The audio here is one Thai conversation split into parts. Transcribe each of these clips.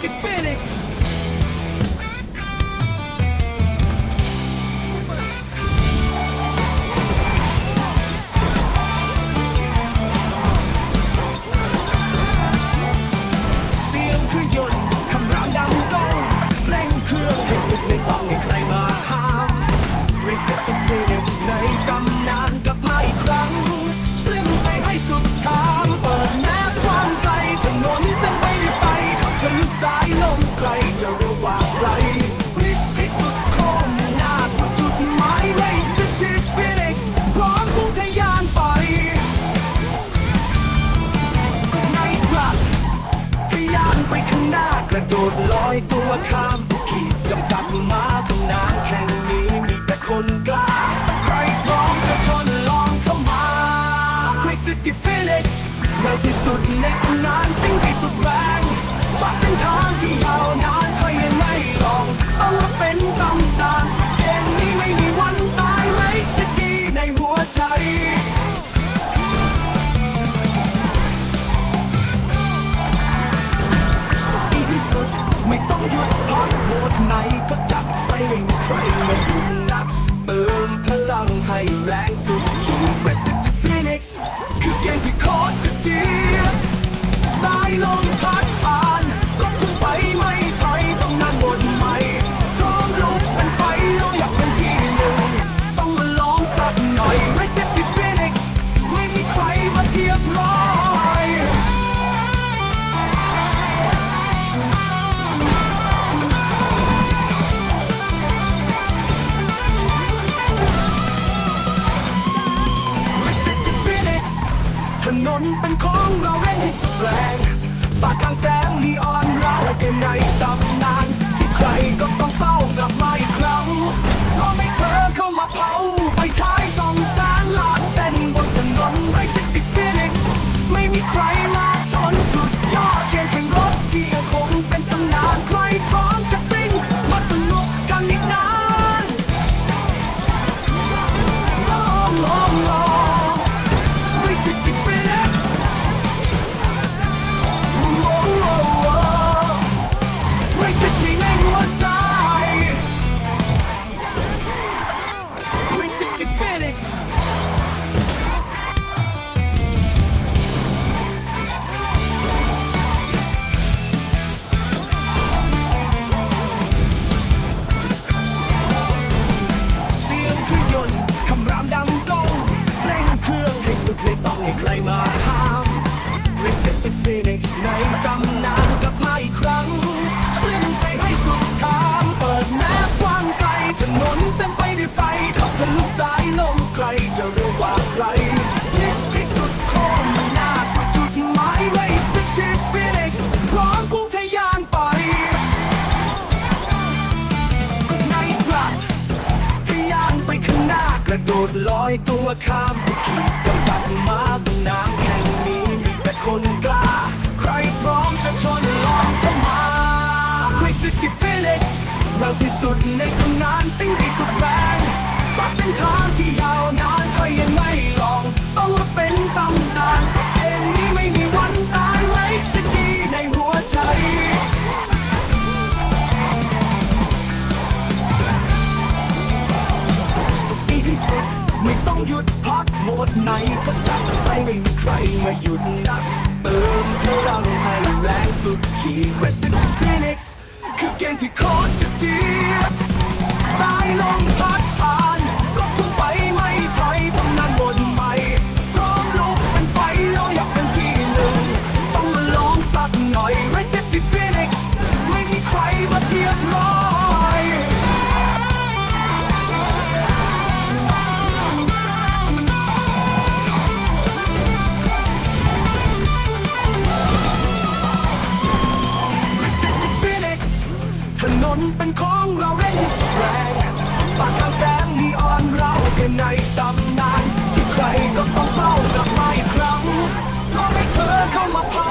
fucking feel ลุสายลมใครจะรู้ว่าใครรีบให้สุดโค้งหน้าสุดจุดหมาย Receptive Phoenix พร้อมพุ่งทะยานไปในกลับทะยานไปข้างหน้ากระโดดลอยตัวข้ามขีดจำกัดมาสนามแข่งนี้มีแต่คนกล้าใครพร้อมจะชนลองเข้ามา Crazy Phoenix ในที่สุดในตำนานสิ่งที่สุดแรง ฝาเส้นทางที่ยาวนานใครยังไม่ลองต้องมาเป็น นนเป็นของเราเร่งที่สุดแรงฝากกลางแสงนีออนเราเกมในตำนาน ที่ใครก็ต้องเฝ้ากลับมาอีกครั้งเพราะไม่เธอเข้ามาเผาไฟท้ายส่องแสนลาเส้นบนถนน Receptive Phoenix ไม่มีใคร ให้ใครมาห้าม Receptive Phoenix ในตำนานกลับมาอีกครั้งซึ่งไปให้สุดทางเปิดแม้กว้างไกลถนนเต็มไปด้วยไฟขับทะลุสายลมใครจะรู้ว่าใครลิบที่สุดโค้งหน้าสุดจุดหมาย Receptive Phoenix พร้อมพุ่งทะยานไปในกลับทะยานไปข้างหน้ากระโดดลอยตัวข้ามขีดจำ มาสนามแข่งนี้มีแต่คนกล้า ใครพร้อมจะชนลองเข้ามาคริสติฟิลิกส์เราที่สุดในตำนานสิ่งที่สุดแรงฟาเส้นทางที่ยาวนานใครยังไม่ลอง ต้องมาเป็นตำนานเกมนี้ไม่มีวันตาย ใครมาหยุดนักเติมพลังให้แรงสุดขีด Resident Phoenix คือเกมที่โคตร นเป็นของเราเร่งสุดแรงปากกางแสงนีออนเราเป็นในตำนาน ที่ใครก็ต้องเฝ้ากับไม่ครั้งรอให้เธอเข้ามาเผา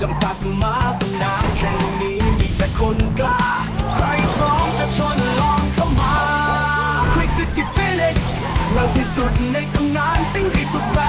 จำปักมาสนามแข่งนี้มีแต่คนกล้า ใครพร้อมจะชนลองเข้ามา Quick City Phoenix เราที่สุดในตำนานสิ่งที่สุดแร